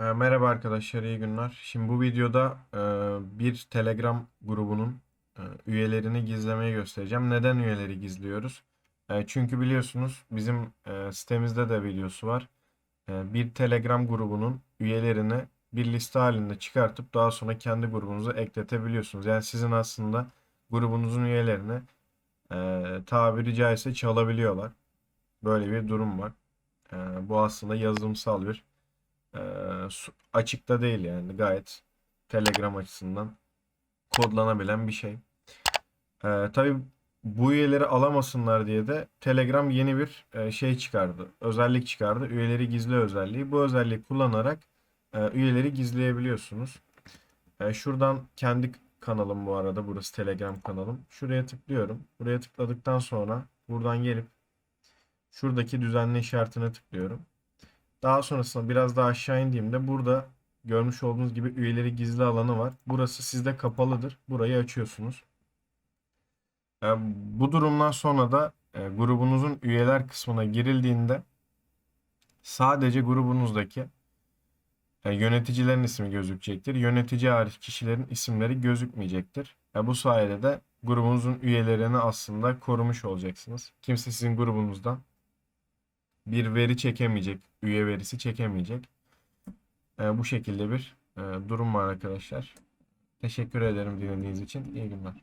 E, Merhaba arkadaşlar, iyi günler. Şimdi bu videoda e, bir Telegram grubunun e, üyelerini gizlemeyi göstereceğim. Neden üyeleri gizliyoruz? E, çünkü biliyorsunuz bizim sitemizde de videosu var. Bir Telegram grubunun üyelerini bir liste halinde çıkartıp daha sonra kendi grubunuza ekletebiliyorsunuz. Yani sizin aslında grubunuzun üyelerini tabiri caizse çalabiliyorlar. Böyle bir durum var. Bu aslında yazılımsal bir su- açıkta değil yani gayet Telegram açısından kodlanabilen bir şey. Ee, tabii bu üyeleri alamasınlar diye de Telegram yeni bir e, şey çıkardı. Özellik çıkardı. Üyeleri gizli özelliği. Bu özelliği kullanarak e, üyeleri gizleyebiliyorsunuz. E, şuradan kendi kanalım bu arada. Burası Telegram kanalım. Şuraya tıklıyorum. Buraya tıkladıktan sonra buradan gelip şuradaki düzenle işaretine tıklıyorum. Daha sonrasında biraz daha aşağı indiğimde burada görmüş olduğunuz gibi üyeleri gizli alanı var. Burası sizde kapalıdır. Burayı açıyorsunuz. E, bu durumdan sonra da e, grubunuzun üyeler kısmına girildiğinde sadece grubunuzdaki e, yöneticilerin ismi gözükecektir. Yönetici hariç kişilerin isimleri gözükmeyecektir. E, bu sayede de grubunuzun üyelerini aslında korumuş olacaksınız. Kimse sizin grubunuzdan bir veri çekemeyecek, üye verisi çekemeyecek. E, bu şekilde bir e, durum var arkadaşlar. Teşekkür ederim dinlediğiniz için. İyi günler.